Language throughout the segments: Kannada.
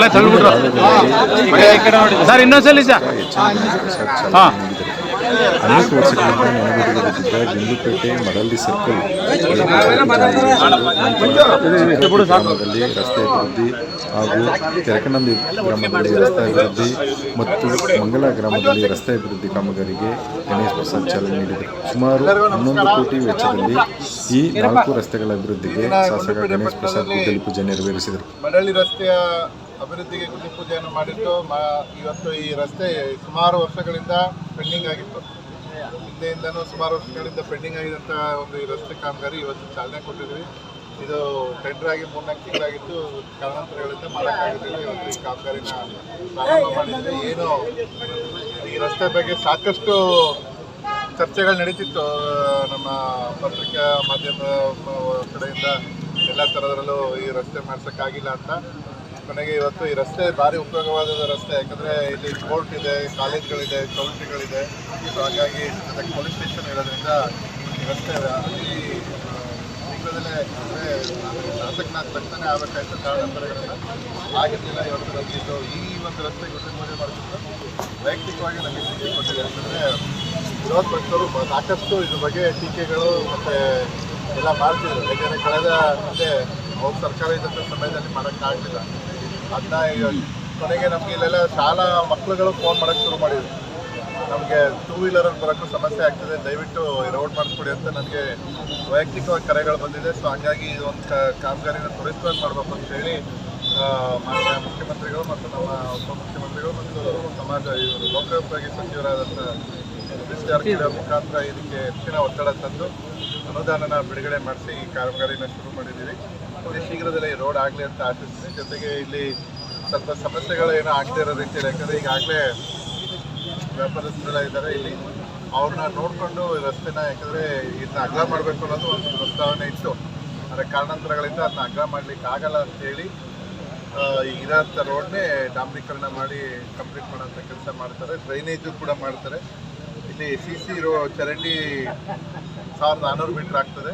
ಎಲ್ಲ ತಳ್ಳಿಬಿಟ್ರು ಸರ್ ಇನ್ನೊಂದ್ಸಲಿ ಸರ್. ಹಾಂ. ಅನೇಕ ಬಿದ್ದಿದ್ದ ಗುಂಡ್ಲುಪೇಟೆ ಮಡಲ್ದಿ ಸರ್ಕಲ್ ಗ್ರಾಮದಲ್ಲಿ ರಸ್ತೆ ಅಭಿವೃದ್ಧಿ ಹಾಗೂ ತೆರಕನಂದಿ ಗ್ರಾಮದಲ್ಲಿ ರಸ್ತೆ ಅಭಿವೃದ್ಧಿ ಮತ್ತು ಮಂಗಲ ಗ್ರಾಮದಲ್ಲಿ ರಸ್ತೆ ಅಭಿವೃದ್ಧಿ ಕಾಮಗಾರಿಗೆ ಗಣೇಶ್ ಪ್ರಸಾದ್ ಚಾಲನೆ ನೀಡಿದರು. ಸುಮಾರು ಹನ್ನೊಂದು ಕೋಟಿ ವೆಚ್ಚದಲ್ಲಿ ಈ ನಾಲ್ಕು ರಸ್ತೆಗಳ ಅಭಿವೃದ್ಧಿಗೆ ಶಾಸಕ ಗಣೇಶ್ ಪ್ರಸಾದ್ ಗುದ್ದಲಿ ಪೂಜೆ ನೆರವೇರಿಸಿದರು. ಮಡಳ್ಳಿ ರಸ್ತೆಯ ಅಭಿವೃದ್ಧಿಗೆ ಗುದ್ದಿ ಪೂಜೆಯನ್ನು ಮಾಡಿದ್ದು ಮ- ಇವತ್ತು ಈ ರಸ್ತೆ ಸುಮಾರು ವರ್ಷಗಳಿಂದ ಪೆಂಡಿಂಗ್ ಆಗಿತ್ತು. ಹಿಂದೆಯಿಂದನೂ ಸುಮಾರು ವರ್ಷಗಳಿಂದ ಪೆಂಡಿಂಗ್ ಆಗಿದಂಥ ಒಂದು ಈ ರಸ್ತೆ ಕಾಮಗಾರಿ ಇವತ್ತು ಚಾಲನೆ ಕೊಟ್ಟಿದ್ವಿ ಇದು ಟೆಂಡರ್ ಆಗಿ ಮೂರ್ನಾಲ್ಕು ತಿಂಗಳಾಗಿತ್ತು. ಕಾರಣಾಂತರಗಳಿಂದ ಮಾಡೋಕ್ಕಾಗಿರಲಿಲ್ಲ ಇವತ್ತು ಈ ಕಾಮಗಾರಿನ ಪ್ರಾರಂಭ ಮಾಡಿದ್ವಿ ಏನು ಈ ರಸ್ತೆ ಬಗ್ಗೆ ಸಾಕಷ್ಟು ಚರ್ಚೆಗಳು ನಡೀತಿತ್ತು. ನಮ್ಮ ಪತ್ರಿಕಾ ಮಾಧ್ಯಮ ಕಡೆಯಿಂದ ಎಲ್ಲ ಥರದರಲ್ಲೂ ಈ ರಸ್ತೆ ಮಾಡ್ಸೋಕ್ಕಾಗಿಲ್ಲ ಅಂತ. ಕೊನೆಗೆ ಇವತ್ತು ಈ ರಸ್ತೆ ಭಾರಿ ಉಪಯೋಗವಾದ ರಸ್ತೆ. ಯಾಕಂದರೆ ಇಲ್ಲಿ ಕೋರ್ಟ್ ಇದೆ, ಕಾಲೇಜ್ಗಳಿದೆ, ಕೌಂಟ್ರಿಗಳಿದೆ. ಸೊ ಹಾಗಾಗಿ ಪೊಲೀಸ್ ಸ್ಟೇಷನ್ ಇರೋದ್ರಿಂದ ಈ ರಸ್ತೆ ಅತಿ ಶೀಘ್ರದಲ್ಲೇ ಅಂದರೆ ಶಾಸಕನಾದ ತಕ್ಷಣ ಆಗಬೇಕಾಯ್ತು ಕಾರಣಾಂತರಗಳಿಂದ ಆಗಿರಲಿಲ್ಲ ಇವತ್ತು ನಮಗೆ ಈ ಒಂದು ರಸ್ತೆ ಪೂಜೆ ಮಾಡಿಬಿಟ್ಟು ವೈಯಕ್ತಿಕವಾಗಿ ನಮಗೆ ಖುಷಿ ಕೊಟ್ಟಿದೆ. ಯಾಕಂದರೆ ವಿರೋಧ ಪಕ್ಷರು ಸಾಕಷ್ಟು ಇದ್ರ ಬಗ್ಗೆ ಟೀಕೆಗಳು ಮತ್ತು ಎಲ್ಲ ಮಾಡ್ತಿದ್ರು. ಯಾಕಂದರೆ ಕಳೆದ ಮತ್ತೆ ಅವ್ರ ಸರ್ಕಾರ ಇದ್ದಂಥ ಸಮಯದಲ್ಲಿ ಮಾಡೋಕ್ಕಾಗಲಿಲ್ಲ. ಅದನ್ನ ಕೊನೆಗೆ ನಮಗೆ ಇಲ್ಲೆಲ್ಲ ಶಾಲಾ ಮಕ್ಕಳುಗಳು ಫೋನ್ ಮಾಡೋಕ್ಕೆ ಶುರು ಮಾಡಿದ್ರು. ನಮಗೆ ಟೂ ವೀಲರಲ್ಲಿ ಬರೋಕ್ಕೂ ಸಮಸ್ಯೆ ಆಗ್ತದೆ, ದಯವಿಟ್ಟು ರೋಡ್ ಮಾಡಿಸ್ಕೊಡಿ ಅಂತ ನನಗೆ ವೈಯಕ್ತಿಕವಾಗಿ ಕರೆಗಳು ಬಂದಿದೆ. ಸೊ ಹಂಗಾಗಿ ಒಂದು ಕಾಮಗಾರಿನ ತ್ವರಿತವಾಗಿ ಮಾಡಬೇಕು ಅಂತ ಹೇಳಿ ಮಾನ್ಯ ಮುಖ್ಯಮಂತ್ರಿಗಳು ಮತ್ತು ನಮ್ಮ ಉಪಮುಖ್ಯಮಂತ್ರಿಗಳು ಮತ್ತು ಸಮಾಜ ಇವರು ಲೋಕೋಪಯೋಗಿ ಸಚಿವರಾದಂಥ ಅವ್ರ ಮುಖಾಂತರ ಇದಕ್ಕೆ ಹೆಚ್ಚಿನ ಒತ್ತಡ ತಂದು ಅನುದಾನನ ಬಿಡುಗಡೆ ಮಾಡಿಸಿ ಈ ಕಾಮಗಾರಿನ ಶುರು ಮಾಡಿದ್ದೀವಿ. ಅತಿ ಶೀಘ್ರದಲ್ಲೇ ರೋಡ್ ಆಗಲಿ ಅಂತ ಆಶಿಸ್ತೀನಿ. ಜೊತೆಗೆ ಇಲ್ಲಿ ಸ್ವಲ್ಪ ಸಮಸ್ಯೆಗಳು ಏನೋ ಆಗ್ತಾ ಇರೋ ರೀತಿಯಲ್ಲಿ, ಯಾಕಂದರೆ ಈಗಾಗಲೇ ವ್ಯಾಪಾರಸ್ಥರೆಲ್ಲ ಇದ್ದಾರೆ. ಇಲ್ಲಿ ಅವ್ರನ್ನ ನೋಡಿಕೊಂಡು ರಸ್ತೆನ, ಯಾಕಂದರೆ ಇದನ್ನ ಅಗ್ಲ ಮಾಡಬೇಕು ಅನ್ನೋದು ಒಂದು ಪ್ರಸ್ತಾವನೆ ಇತ್ತು. ಅದರ ಕಾರಣಾಂತರಗಳಿಂದ ಅದನ್ನ ಅಗ್ರ ಮಾಡ್ಲಿಕ್ಕೆ ಆಗಲ್ಲ ಅಂತೇಳಿ ಇರೋಂಥ ರೋಡ್ನೇ ಡಾಂಬರೀಕರಣ ಮಾಡಿ ಕಂಪ್ಲೀಟ್ ಮಾಡೋಂಥ ಕೆಲಸ ಮಾಡ್ತಾರೆ. ಡ್ರೈನೇಜು ಕೂಡ ಮಾಡ್ತಾರೆ. ಇಲ್ಲಿ ಸಿ ಸಿ ರೋ ಚರಂಡಿ ಸಾವಿರದ ನಾನ್ನೂರು ಮೀಟ್ರ್ ಆಗ್ತದೆ.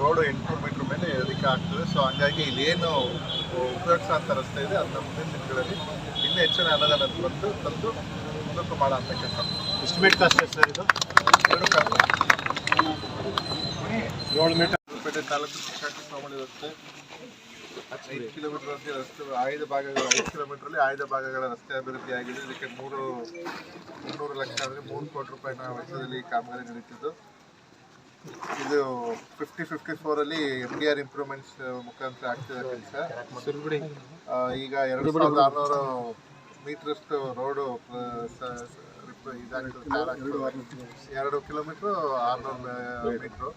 ರೋಡು ಎಂಟುನೂರು ಮೀಟ್ರ್ ಮೇಲೆ ಅದಕ್ಕೆ ಆಗ್ತದೆ. ಸೊ ಹಂಗಾಗಿ ಇಲ್ಲಿ ಏನು ಉಪಯೋಗಿಸೋಂಥ ರಸ್ತೆ ಇದೆ. ಅದನ್ನ ಮುಂದಿನ ದಿನಗಳಲ್ಲಿ ಇನ್ನೂ ಹೆಚ್ಚಿನ ಅನುದಾನ ಬಂದು ತಂದು ಮುಂದಕ್ಕೆ ಮಾಡೋ ಅಂತ ಕೆಲಸ ಎಸ್ಟಿಮೇಟ್ ಕಾಸ್ಟ್ ಸರ್ ಇದು? ಎರಡು ಮೀಟರ್. ಪೇಟೆ ತಾಲೂಕು ಶಿಕ್ಷಕ ಸ್ವಾಮಿ ರಸ್ತೆ. ಐದು ಕಿಲೋಮೀಟರ್ ಅಂತ ರಸ್ತೆ ಆಯ್ದ ಭಾಗಗಳು ಐದು ಕಿಲೋಮೀಟ್ರಲ್ಲಿ ಆಯ್ದ ಭಾಗಗಳ ರಸ್ತೆ ಅಭಿವೃದ್ಧಿ ಆಗಿದೆ. ಇದಕ್ಕೆ ಮೂರು ಮುನ್ನೂರು ಲಕ್ಷ ಅಂದರೆ ಮೂರು ಕೋಟಿ ರೂಪಾಯಿನ ವೆಚ್ಚದಲ್ಲಿ ಈ ಕಾಮಗಾರಿ ನಡೀತಿದ್ದು. ಇದು ಫಿಫ್ಟಿ ಫಿಫ್ಟಿ ಫೋರಲ್ಲಿ ಎಂ ಡಿ ಆರ್ ಇಂಪ್ರೂವ್ಮೆಂಟ್ಸ್ ಮುಖಾಂತರ ಆಗ್ತಿದೆ ಕೆಲಸ. ಈಗ ಎರಡು ಸಾವಿರದ ಆರುನೂರು ಮೀಟ್ರಷ್ಟು ರೋಡು ಎರಡು ಕಿಲೋಮೀಟ್ರು ಆರುನೂರು ಮೀಟ್ರು.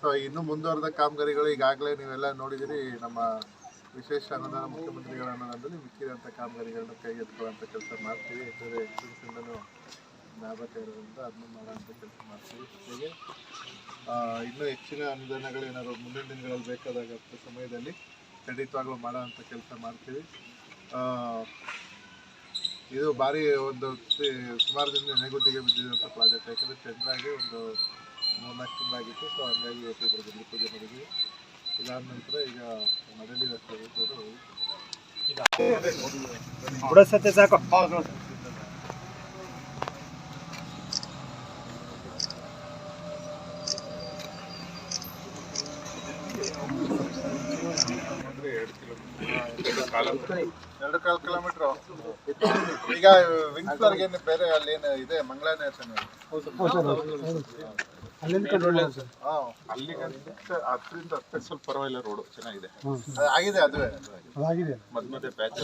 ಸೊ ಇನ್ನು ಮುಂದುವರೆದ ಕಾಮಗಾರಿಗಳು ಈಗಾಗಲೇ ನೀವೆಲ್ಲ ನೋಡಿದಿರಿ ನಮ್ಮ ವಿಶೇಷ ಅನುದಾನ ಮುಖ್ಯಮಂತ್ರಿಗಳ ಅನುದಾನದಲ್ಲಿ ಮಿಕ್ಕಿದಂಥ ಕಾಮಗಾರಿಗಳನ್ನ ಕೈಗೆತ್ತಿಕೊಳ್ಳುವಂಥ ಕೆಲಸ ಮಾಡ್ತೀವಿ. ಯಾಕಂದರೆ ಎಕ್ಸ್ಪೆನ್ಸಿಂದನೂ ಲಾಭ ಇರೋದ್ರಿಂದ ಅದನ್ನು ಮಾಡೋಂಥ ಕೆಲಸ ಮಾಡ್ತೀವಿ. ಜೊತೆಗೆ ಇನ್ನೂ ಹೆಚ್ಚಿನ ಅನುದಾನಗಳು ಏನಾದ್ರು ಮುಂದಿನ ದಿನಗಳಲ್ಲಿ ಬೇಕಾದಾಗ ಸಮಯದಲ್ಲಿ ಖಂಡಿತವಾಗ್ಲೂ ಮಾಡೋ ಅಂಥ ಕೆಲಸ ಮಾಡ್ತೀವಿ. ಇದು ಭಾರಿ ಒಂದು ಸುಮಾರು ದಿನ ನೆನೆಗುದ್ದಿಗೆ ಬಿದ್ದಿರುವಂಥ ಪ್ರಾಜೆಕ್ಟ್. ಯಾಕಂದರೆ ಚೆನ್ನಾಗಿ ಒಂದು ಮೂರ್ನಾಲ್ಕು ತಿಂಗಳಾಗಿತ್ತು ಸೊ ಹಂಗಾಗಿ ಇವತ್ತು ಇದ್ರ ಪೂಜೆ ಮಾಡಿದ್ವಿ. ಇದಾದ ನಂತರ ಈಗ ಮನೆಯಲ್ಲಿ ರಸ್ತೆ ಹೋಗೋದು ಅಂದ್ರೆ ಎರಡು ಕಿಲೋಮೀಟರ್ ಕಾಲು ಕಿಲೋಮೀಟ್ರು. ಈಗ ವಿಂಗ್ಸ್ಲರ್ಗೆ ಏನು ಬೇರೆ ಅಲ್ಲಿ ಏನು ಇದೆ? ಮಂಗಳಾನೆ ಹಾಂ. ಅಲ್ಲಿಗೆ ಹತ್ತರಿಂದ ಸ್ವಲ್ಪ ಪರವಾಗಿಲ್ಲ ರೋಡು ಚೆನ್ನಾಗಿದೆ. ಆಗಿದೆ ಅದುವೇ. ಮಧ್ಯ ಮಧ್ಯೆ ಪ್ಯಾಚ್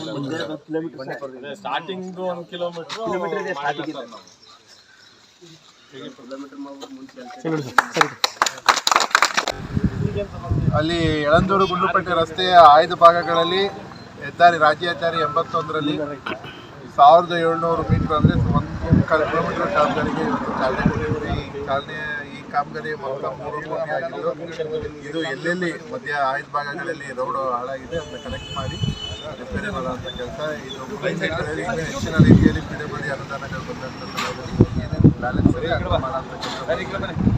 ಸ್ಟಾರ್ಟಿಂಗ್ ಒಂದು ಕಿಲೋಮೀಟರ್ ಅಲ್ಲಿ ಯಳಂದೂರು ಗುಂಡ್ಲುಪೇಟೆ ರಸ್ತೆಯ ಆಯ್ದ ಭಾಗಗಳಲ್ಲಿ ಹೆದ್ದಾರಿ, ರಾಜ್ಯ ಹೆದ್ದಾರಿ ಎಂಬತ್ತೊಂದರಲ್ಲಿ ಸಾವಿರದ ಏಳ್ನೂರು ಮೀಟರ್ ಅಂದರೆ ಒಂದು ಕಾಲು ಕಿಲೋಮೀಟರ್ ಕಾಮಗಾರಿಗೆ ಇವತ್ತು ಚಾಲನೆ ಕೊಟ್ಟಿದ್ದೀವಿ ಈ ಚಾಲನೆ ಈ ಕಾಮಗಾರಿ ಮೊತ್ತ ಮೂರು ಕೋಟಿ ಆಗಿದ್ದು, ಇದು ಎಲ್ಲೆಲ್ಲಿ ಮಧ್ಯ ಆಯ್ದ ಭಾಗಗಳಲ್ಲಿ ರೋಡು ಹಾಳಾಗಿದೆ ಅದನ್ನ ಕನೆಕ್ಟ್ ಮಾಡಿ ರಿಪೇರಿ ಮಾಡುವಂಥ ಕೆಲಸ ಇದು ಇನ್ನೂ ಹೆಚ್ಚಿನ ರೀತಿಯಲ್ಲಿ ಪಿಡೆ ಬಡಿ ಅನುದಾನಗಳು ಬಂದಂಥ ಬ್ಯಾಲೆನ್ಸ್ ಮಾಡೋಂಥ ಕೆಲಸ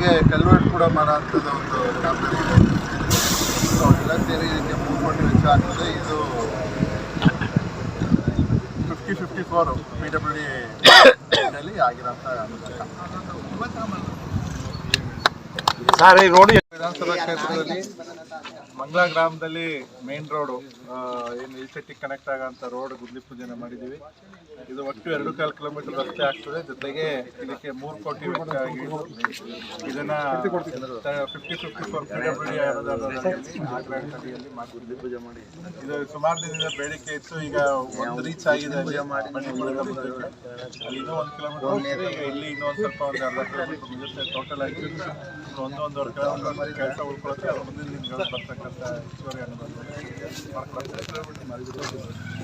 ಜೊತೆಗೆ ಕಲ್ವರ್ಟ್ ಕೂಡ ಮಾಡೋವಂಥದ್ದು ಒಂದು ಕಂಪನಿ ಇದೆ. ಸೊ ಎಲ್ಲ ಸೇರಿ ಇದಕ್ಕೆ ಮೂರು ಕೋಟಿ ವೆಚ್ಚ ಆಗ್ತದೆ ಇದು fifty fifty four P W D ಆಗಿರೋಂಥ ಸರ್ ನೋಡಿ. ವಿಧಾನಸಭಾ ಕ್ಷೇತ್ರದಲ್ಲಿ ಮಂಗಳ ಗ್ರಾಮದಲ್ಲಿ ಮೇನ್ ರೋಡು ಏನು ಇಲ್ಚೆಟ್ಟಿ ಕನೆಕ್ಟ್ ಆಗೋಂಥ ರೋಡ್ ಗುದ್ಲಿ ಪೂಜೆನ ಮಾಡಿದ್ದೀವಿ ಇದು ಒಟ್ಟು ಎರಡು ಕಾಲು ಕಿಲೋಮೀಟರ್ ರಸ್ತೆ ಆಗ್ತದೆ. ಜೊತೆಗೆ ಇದಕ್ಕೆ ಮೂರು ಕೋಟಿ ವೆಚ್ಚ ಆಗಿ ಇದನ್ನ ಫಿಫ್ಟಿ ಫಿಫ್ಟಿ ಫೋರ್ ಕಿಲೋಮೀಟರ್ ಪೂಜೆ ಮಾಡಿ. ಇದು ಸುಮಾರು ದಿನದ ಬೇಡಿಕೆ ಇತ್ತು. ಈಗ ಒಂದು ರೀಚ್ ಆಗಿದೆ ಇನ್ನೂ ಒಂದು ಕಿಲೋಮೀಟರ್ ಈಗ ಇಲ್ಲಿ ಇನ್ನೊಂದು ಒಂದು ಸ್ವಲ್ಪ ಒಂದು ಅರ್ಧ ಕಿಲೋಮೀಟರ್ ಟೋಟಲ್ ಆಗಿ ಒಂದೊಂದು ಒಂದು ಒಂದೂವರೆ ಕಿಲೋಮೀಟರ್ ಕೆಲಸ ಉಳ್ಕೊಳುತ್ತೆ ಮುಂದಿನ ದಿನಗಳಲ್ಲಿ ಬರ್ತಕ್ಕಂಥ ಹೆಚ್ಚುವರಿ ಮಾಡ್ಕೊಳ್ತಾರೆ